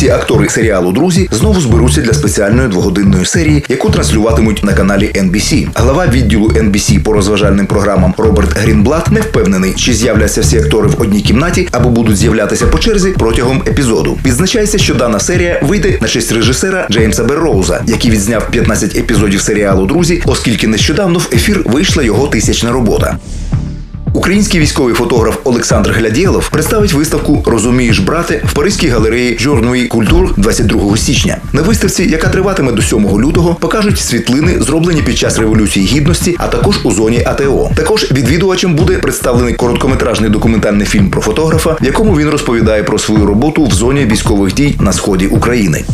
всі актори серіалу Друзі знову зберуться для спеціальної двогодинної серії, яку транслюватимуть на каналі NBC. Глава відділу NBC по розважальним програмам Роберт Грінблат не впевнений, чи з'являться всі актори в одній кімнаті або будуть з'являтися по черзі протягом епізоду. Відзначається, що дана серія вийде на честь режисера Джеймса Берроуза, який відзняв 15 епізодів серіалу Друзі, оскільки нещодавно в ефір вийшла його тисячна робота. Український військовий фотограф Олександр Глядєлов представить виставку Розумієш, брате в Паризькій галереї Жорної культур 22 січня. На виставці, яка триватиме до 7 лютого, покажуть світлини, зроблені під час революції гідності, а також у зоні АТО. Також відвідувачам буде представлений короткометражний документальний фільм про фотографа, в якому він розповідає про свою роботу в зоні військових дій на сході України.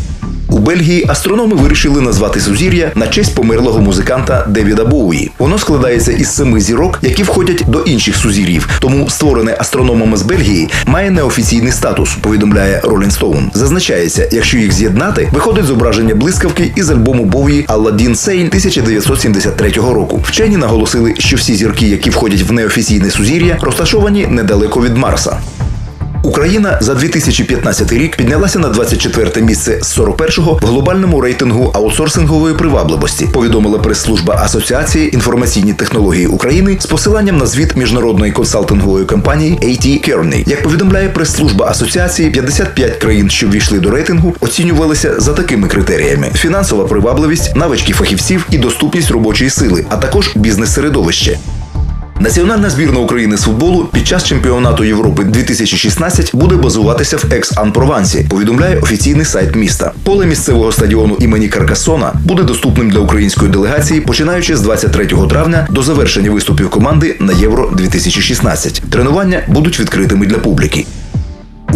У Бельгії астрономи вирішили назвати сузір'я на честь померлого музиканта Девіда Боуї. Воно складається із семи зірок, які входять до інших сузір'їв. Тому створене астрономами з Бельгії має неофіційний статус. Повідомляє Rolling Stone. Зазначається, якщо їх з'єднати, виходить зображення блискавки із альбому Боуї Алладін Сейн 1973 року. Вчені наголосили, що всі зірки, які входять в неофіційне сузір'я, розташовані недалеко від Марса. Україна за 2015 рік піднялася на 24 місце з 41-го в глобальному рейтингу аутсорсингової привабливості. Повідомила прес-служба Асоціації інформаційні технології України з посиланням на звіт міжнародної консалтингової компанії AT Kearney. Як повідомляє прес-служба асоціації, 55 країн, що ввійшли до рейтингу, оцінювалися за такими критеріями: фінансова привабливість, навички фахівців і доступність робочої сили, а також бізнес-середовище. Національна збірна України з футболу під час чемпіонату Європи 2016 буде базуватися в Екс-Ан-Провансі, повідомляє офіційний сайт міста. Поле місцевого стадіону імені Каркасона буде доступним для української делегації, починаючи з 23 травня до завершення виступів команди на Євро 2016. Тренування будуть відкритими для публіки.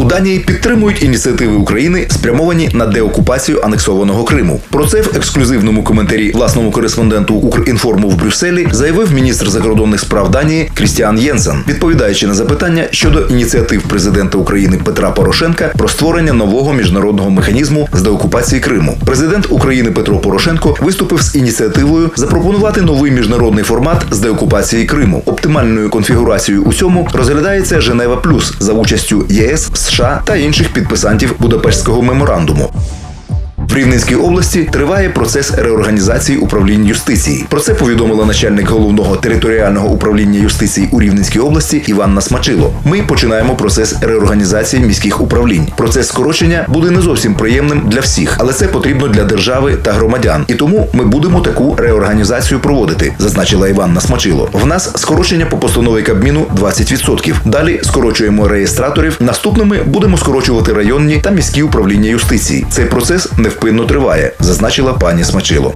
У Данії підтримують ініціативи України, спрямовані на деокупацію анексованого Криму. Про це в ексклюзивному коментарі власному кореспонденту Укрінформу в Брюсселі заявив міністр закордонних справ Данії Крістіан Єнсен, відповідаючи на запитання щодо ініціатив президента України Петра Порошенка про створення нового міжнародного механізму з деокупації Криму. Президент України Петро Порошенко виступив з ініціативою запропонувати новий міжнародний формат з деокупації Криму. Оптимальною конфігурацією усьому розглядається Женева Плюс за участю ЄС. США та інших підписантів Будапештського меморандуму. В Рівненській області триває процес реорганізації управління юстиції. Про це повідомила начальник головного територіального управління юстиції у Рівненській області Іванна Смачило. Ми починаємо процес реорганізації міських управлінь. Процес скорочення буде не зовсім приємним для всіх, але це потрібно для держави та громадян. І тому ми будемо таку реорганізацію проводити, зазначила Іванна Смачило. В нас скорочення по постанові Кабміну 20%. Далі скорочуємо реєстраторів. Наступними будемо скорочувати районні та міські управління юстиції. Цей процес не невпинно триває, зазначила пані Смачило.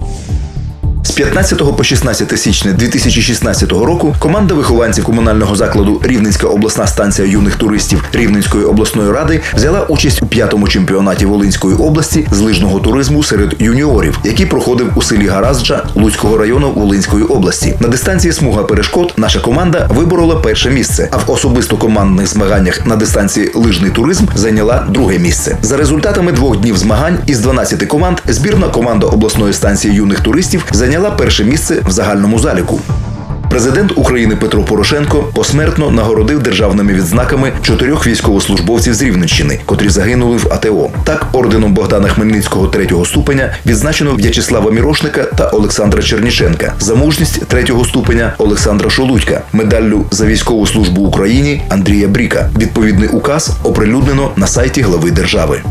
З 15 по 16 січня 2016 року команда вихованців комунального закладу Рівненська обласна станція юних туристів Рівненської обласної ради взяла участь у п'ятому чемпіонаті Волинської області з лижного туризму серед юніорів, який проходив у селі Гаразджа Луцького району Волинської області. На дистанції смуга перешкод наша команда виборола перше місце, а в особисто командних змаганнях на дистанції лижний туризм зайняла друге місце. За результатами двох днів змагань із 12 команд збірна команда обласної станції юних туристів зайняла зайняла перше місце в загальному заліку. Президент України Петро Порошенко посмертно нагородив державними відзнаками чотирьох військовослужбовців з Рівненщини, котрі загинули в АТО. Так, орденом Богдана Хмельницького третього ступеня відзначено В'ячеслава Мірошника та Олександра Черніченка, за мужність третього ступеня Олександра Шолудька, медаллю за військову службу Україні Андрія Бріка. Відповідний указ оприлюднено на сайті глави держави.